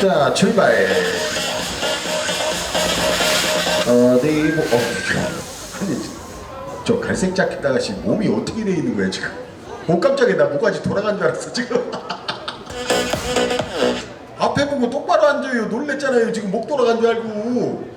자 출발. 어디 뭐 어, 저 갈색 자켓 아가씨 몸이 어떻게 돼 있는 거야 지금? 어 깜짝이야. 나 목까지 돌아간 줄 알았어 지금. 앞에 보고 똑바로 앉아요. 놀랬잖아요. 지금 목 돌아간 줄 알고.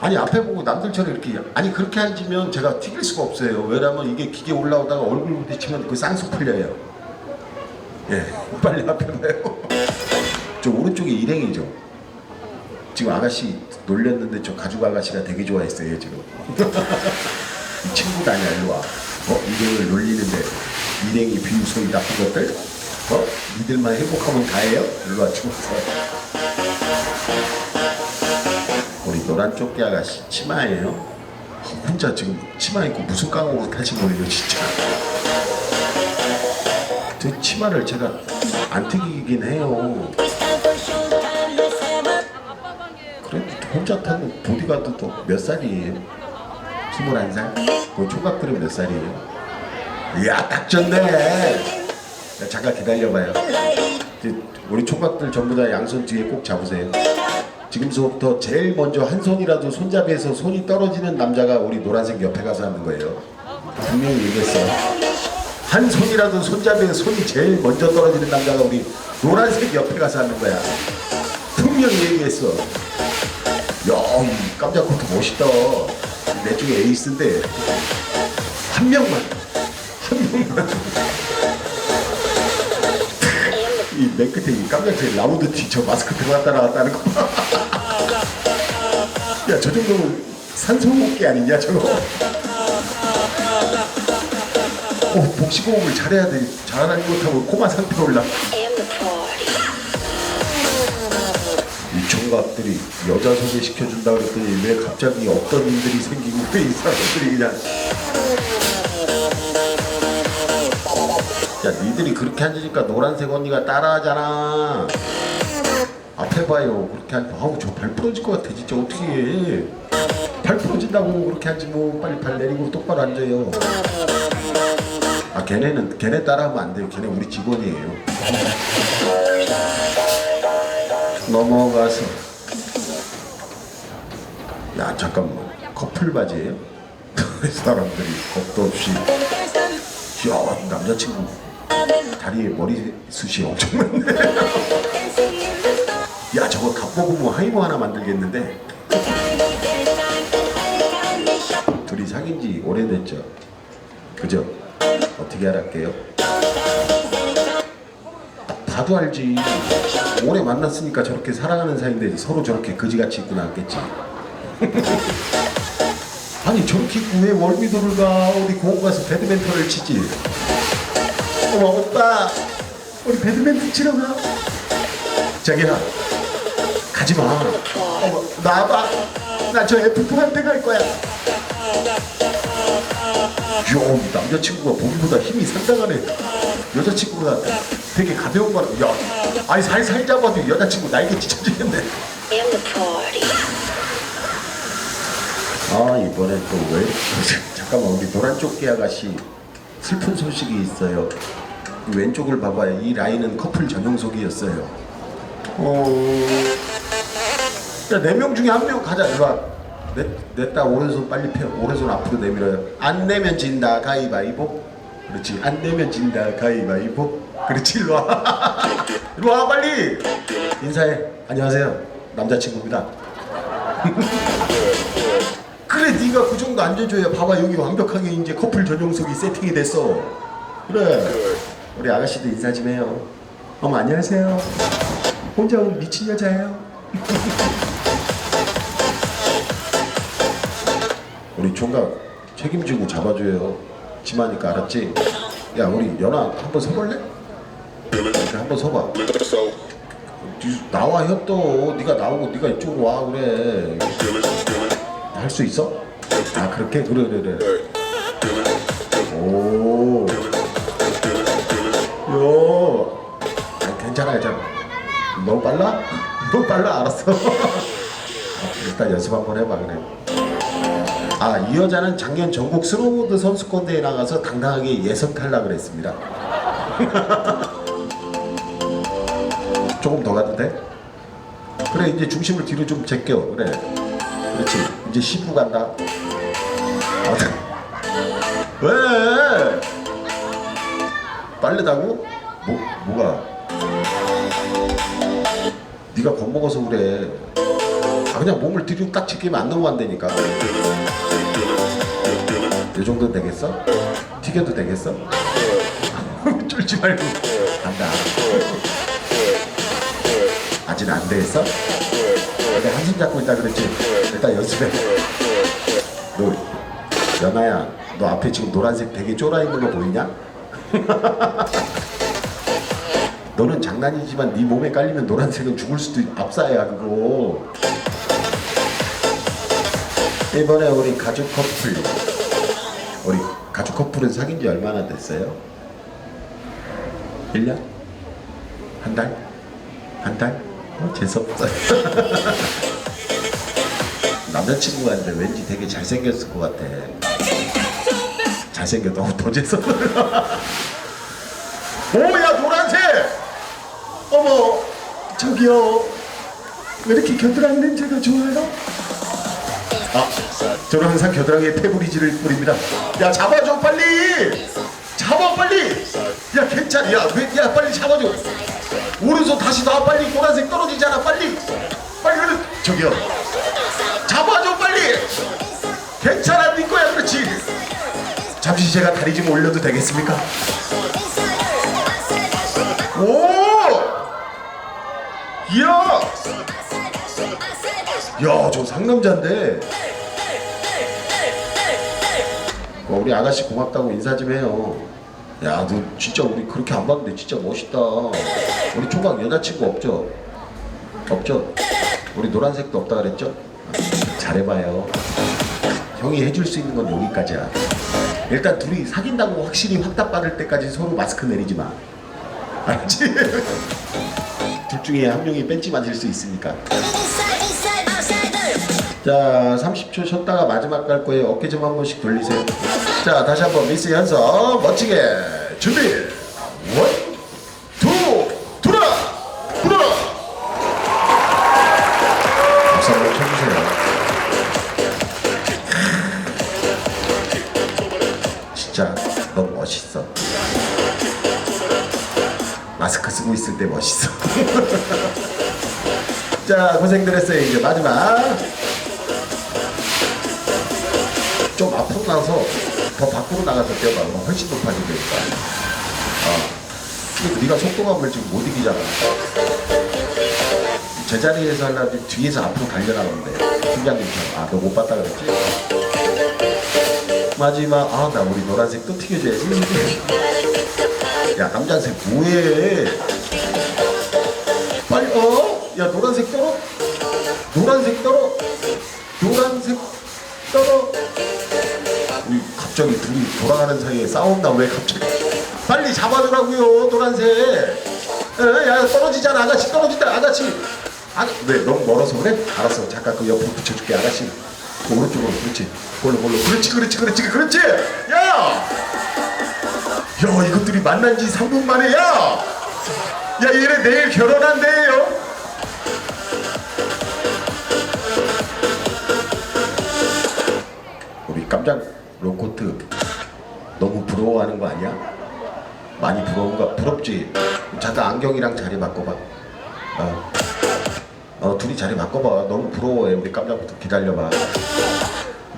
아니 앞에 보고 남들처럼 이렇게 아니 그렇게 앉으면 제가 튀길 수가 없어요. 왜냐면 이게 기계 올라오다가 얼굴 부딪히면 그 쌍수 풀려요. 예 빨리 앞에 봐요 저 오른쪽이 일행이죠. 지금 아가씨 놀렸는데 저 가죽 아가씨가 되게 좋아했어요 지금. 이 친구가 아니야 일로 와. 어? 일행을 놀리는데 일행이 비웃음이 나쁜 것들? 어? 니들만 행복하면 다예요? 일로 와 죽었어 우리 노란 조끼 아가씨 치마예요? 어, 혼자 지금 치마 입고 무슨 깡으로 타신 거예요 진짜? 저 치마를 제가 안 튀기긴 해요 혼자 타는 보디가드도 몇 살이에요? 21살? 그 총각들은 몇 살이에요? 이야 딱 좋네. 야, 잠깐 기다려봐요. 우리 총각들 전부 다 양손 뒤에 꼭 잡으세요. 지금서부터 제일 먼저 한 손이라도 손잡이에서 손이 떨어지는 남자가 우리 노란색 옆에 가서 하는 거예요. 분명히 얘기했어 한 손이라도 손잡이에 손이 제일 먼저 떨어지는 남자가 우리 노란색 옆에 가서 하는 거야. 분명히 얘기했어 야, 이 깜짝 코트 멋있다. 내 중에 에이스인데 한 명만, 한 명만. 이 맨 끝에 이 깜짝색 라우드 티저 마스크 들어갔다 나왔다 하는 거. 봐. 야, 저 정도면 산소호흡기 아니냐 저거? 어, 복식호흡을 잘해야 돼. 잘하는 못하고 코마 상태 올라. 이 총각들이 여자 소개시켜준다 그랬더니 왜 갑자기 없던 일들이 생기고 왜 이 사람들이 그냥. 야 니들이 그렇게 앉으니까 노란색 언니가 따라하잖아. 앞에 봐요. 그렇게 앉 아우 저 발 부러질 것 같아 진짜. 어떻게 해 발 부러진다고 그렇게 앉으면 빨리 발 내리고 똑바로 앉아요. 아 걔네는 걔네 따라하면 안 돼요. 걔네 우리 직원이에요 넘어가서. 야 잠깐만. 커플 바지예요? 사람들이 겁도 없이. 야 남자친구. 다리에 머리숱이 엄청 많네. 야 저거 갑보고 하이모 하나 만들겠는데? 둘이 사귄 지 오래됐죠? 그죠? 어떻게 알았게요? 봐도 알지. 오래 만났으니까 저렇게 사랑하는 사이인데 서로 저렇게 거지같이 입고 나왔겠지? 아니 저렇게 입고 왜 월미도를 가 어디 공원 가서 배드민턴을 치지? 어머 오빠! 우리 배드민턴 치러 가. 자기야 가지마. 어머 나와봐. 나 저 F4한테 갈 거야. 요 남자친구가 보기보다 힘이 상당하네 여자친구가 되게 가벼운 거라 야 아니 살살 잡아도 여자친구 날개 찢어지겠네. 아 이번에 또 왜? 잠깐만 우리 노란 조끼 아가씨 슬픈 소식이 있어요. 왼쪽을 봐봐요. 이 라인은 커플 전용석이었어요. 어 야네 명 중에 한 명 가자 일로 와. 내, 냈다 오른손 빨리 펴. 오른손 앞으로 내밀어요. 안 내면 진다. 가위바위보 그렇지. 안 내면 진다 가위바위보 그렇지 일로 와. 일로 와 빨리. 인사해. 안녕하세요. 남자친구입니다. 그래 네가 그 정도 앉아줘야 봐봐. 여기 완벽하게 이제 커플 전용석이 세팅이 됐어. 그래. 우리 아가씨도 인사 좀 해요. 어머 안녕하세요. 혼자 온 미친 여자예요? 우리 총각 책임지고 잡아줘요 지마니까 알았지? 야 우리 연아 한번 서볼래? 이렇게 한번 서봐 뒤- 나와 혀또 네가 나오고 네가 이쪽으로 와 그래 할 수 있어? 아 그렇게 그래 그래 그래 오 요. 아, 괜찮아 괜찮아 너무 빨라? 너무 빨라 알았어 일단 연습 한번 해봐 그래 아 이 여자는 작년 전국 스노보드 선수권 대회 나가서 당당하게 예선 탈락을 했습니다. 조금 더 가도 돼? 그래 이제 중심을 뒤로 좀 제껴. 그래. 그렇지. 이제 10부 간다. 아, 왜? 빠르다고? 뭐, 뭐가? 네가 겁먹어서 그래. 아 그냥 몸을 뒤로 딱 제끼면 안 넘어간다니까 이 정도 되겠어? 튀겨도 되겠어? 쫄지 말고 간다 아직 안 되겠어? 내가 한숨 잡고 있다 그랬지 일단 연습해 너 연아야 너 앞에 지금 노란색 되게 쫄아 있는 거 보이냐? 너는 장난이지만 네 몸에 깔리면 노란색은 죽을 수도 있, 압사야 그거 이번에 우리 가족 커플 우리 가족 커플은 사귄 지 얼마나 됐어요? 1년? 한 달? 한 달? 어, 재수없다 남자친구가 있는데 왠지 되게 잘생겼을 것 같아 잘생겼다 어, 더 재수없 오야 노란색 어머 저기요. 왜 이렇게 겨드랑이 냄새가 좋아요? 아 저는 항상 겨드랑이에 페브리즈를 뿌립니다. 야 잡아줘 빨리! 잡아 빨리! 야 괜찮아. 야 왜 야 빨리 잡아줘. 오른손 다시 놔. 빨리 노란색 떨어지잖아 빨리. 빨리 그래. 저기요. 잡아줘 빨리! 괜찮아 네 거야 그렇지. 잠시 제가 다리 좀 올려도 되겠습니까? 야, 저 상남자인데. 어, 우리 아가씨 고맙다고 인사 좀 해요. 야, 너 진짜 우리 그렇게 안 봤는데 진짜 멋있다. 우리 총각 여자친구 없죠? 없죠? 우리 노란색도 없다 그랬죠? 잘해봐요. 형이 해줄 수 있는 건 여기까지야. 일단 둘이 사귄다고 확실히 확답 받을 때까지 서로 마스크 내리지 마. 알지? 둘 중에 한 명이 벤치 맞을 수 있으니까. 자, 30초 쉬었다가 마지막 갈 거예요. 어깨 좀 한 번씩 돌리세요. 자, 다시 한번 미스 현서 멋지게 준비. 원, 투, 돌아, 돌아. 박수 한번 쳐주세요. 진짜 넌 멋있어. 마스크 쓰고 있을 때 멋있어. 자, 고생들 했어요. 이제 마지막. 좀 앞으로 나서 더 밖으로 나가서. 그럼 훨씬 높아지니까. 어. 근데 네가 속도감을 지금 못 이기잖아. 제자리에서 하려면 뒤에서 앞으로 달려나가면 돼. 팀장님처럼. 아, 너 못 봤다 그랬지? 마지막. 아, 나 우리 노란색 또 튀겨줘야지. 야, 남자색 뭐해? 돌아가는 사이에 싸운다. 왜 갑자기? 빨리 잡아주라고요 노란색. 에, 야 떨어지잖아 아가씨 떨어진다 아가씨. 아, 왜 너무 멀어서 그래? 알았어 잠깐 그 옆으로 붙여줄게 아가씨. 그 오른쪽으로 그렇지. 볼로 볼로. 그렇지 그렇지 그렇지 그렇지. 야! 야 이것들이 만난 지 3분 만에 야! 야 얘네 내일 결혼한대 부러워하는 거 아니야? 많이 부러운가? 부럽지? 잠깐 안경이랑 자리 바꿔봐. 어, 어 둘이 자리 바꿔봐. 너무 부러워해. 우리 깜짝부터 기다려봐.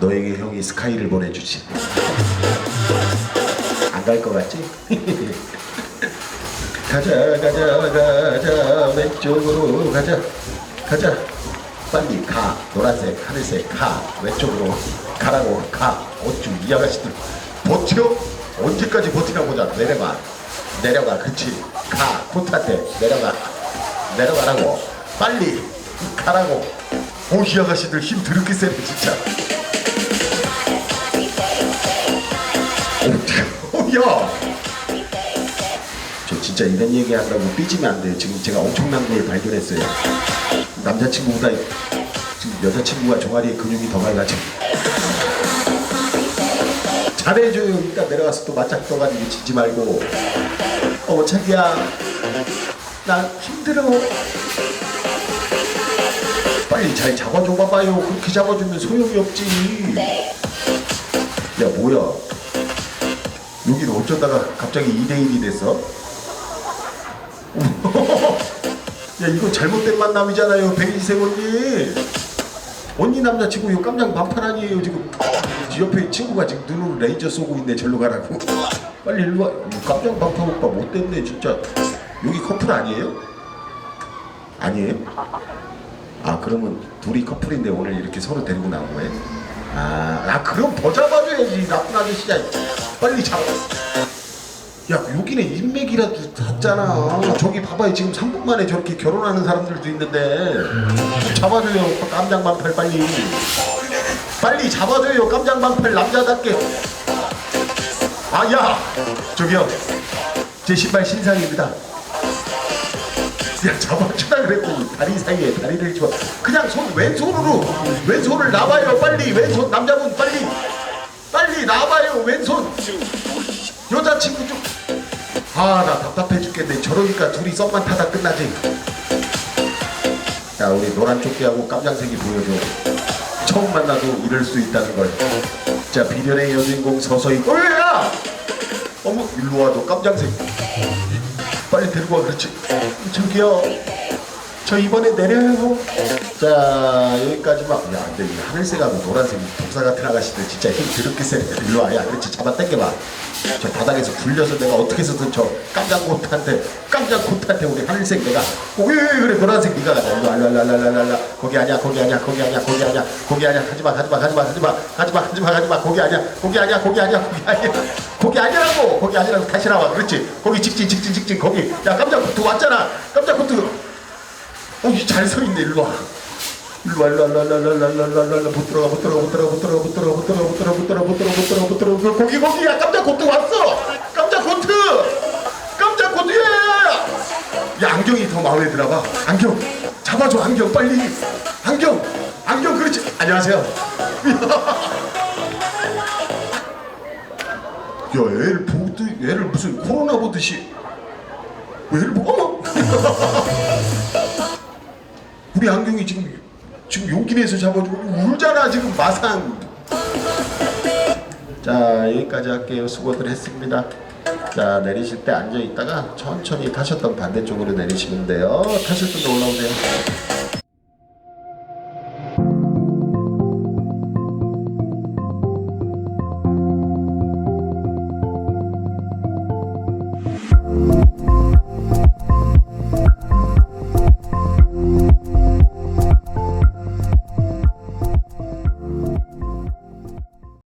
너에게 형이 스카이를 보내주지. 안 갈 것 같지? 가자 가자 가자. 왼쪽으로 가자. 가자. 빨리 가. 노란색 하늘색 가. 왼쪽으로 가라고. 가. 어쭈 이 아가씨들. 버텨 언제까지 버티나 보자. 내려가. 내려가. 그치. 가. 코트한테 내려가. 내려가라고. 빨리 가라고. 오이 아가씨들 힘 드럽게 세네 진짜. 오야. 저 진짜 이런 얘기 한다고 삐지면 안 돼요. 지금 제가 엄청난 걸 발견했어요. 남자친구보다 지금 여자친구가 종아리에 근육이 더 많이 나죠. 잘해줘요. 일단 내려가서 또 맞짝 떠가지고 지지 말고. 어머 자기야. 나 힘들어. 빨리 잘 잡아줘 봐봐요. 그렇게 잡아주면 소용이 없지. 야 뭐야? 여기는 어쩌다가 갑자기 2대1이 됐어? 야 이거 잘못된 만남이잖아요 백이생 언니 언니 남자친구 이거 깜짝 반팔 아니에요 지금 옆에 친구가 지금 눈으로 레이저 쏘고 있네 절로 가라고. 빨리 일로 와 이거 깜짝 반팔 오빠 못됐네 진짜. 여기 커플 아니에요? 아니에요? 아 그러면 둘이 커플인데 오늘 이렇게 서로 데리고 나온 거예요? 아, 아 그럼 더 잡아줘야지 나쁜 아저씨야. 빨리 잡아. 야 여기는 인맥이라도 닿잖아. 저기 봐봐요. 지금 3분 만에 저렇게 결혼하는 사람들도 있는데. 좀 잡아줘요 깜장방팔 빨리 빨리 잡아줘요 깜장방팔 남자답게. 아야! 저기요. 제 신발 신상입니다. 야 잡아주라 그랬더니 다리 사이에 다리를 집어. 그냥 손 왼손으로 왼손을 놔봐요 빨리. 왼손 남자분 빨리. 빨리 놔봐요 왼손. 여자친구 좀. 아 나 답답해 죽겠네. 저러니까 둘이 썸만 타다 끝나지. 자 우리 노란 조끼하고 깜장색이 보여줘 처음 만나도 이럴 수 있다는 걸 자 비련의 여주인공 서서히 어야 어머 일로 와도 깜장색. 빨리 데리고 와 그렇지. 저기요. 저 이번에 내려요. 자 여기까지만. 야 근데 이 하늘색하고 노란색 독사 같은 아가씨들 진짜 힘 드럽게 세 일로 와 야 그렇지. 잡아 당겨봐 저 바닥에서 굴려서 내가 어떻게 해서든 저 깜짝 고트한테 깜짝 고트한테 우리 하늘색 내가 왜 그래? 노란색 네가 가자 일로 와 거기 아니야 거기 아니야 거기 아니야 거기 아니야. 거기 아니야. 가지마 가지마 가지마 가지마. 가지마 가지마 가지마. 거기 아니야 거기 아니야 거기 아니야 거기 아니야. 거기 아니라고! 거기 아니라고 다시 나와. 그렇지? 거기 직진 직진 직진. 거기. 야 깜짝 고트 왔잖아. 깜짝 고트. 어잘 서 있네. 일로 와 일로 와 일로 와 일로 와 일로 와 일로 와 일로 와 일로 와 일로 와못 들어가 못 들어가 못 들어가 못 들어가 못 들어가 못 들어가 못 들어가 못 들어가 못 들어가 못 들어가 못 들어가 못 들어가 거기 거기야 깜짝 고트 왔어 깜짝 고트 깜짝 고트야 야 안경이 더 마음에 들어 봐 안경 잡아줘 안경 빨리 안경 안경 그렇지 안녕하세요 야 애를 보드 애를 무슨 코로나 보듯이 왜 애를 보고 어머 우리 안경이 지금 지금 용기 내서 잡아주고 울잖아 지금 마상 자 여기까지 할게요. 수고들 했습니다. 자 내리실 때 앉아 있다가 천천히 타셨던 반대쪽으로 내리시면 돼요. 타실 분도 올라오세요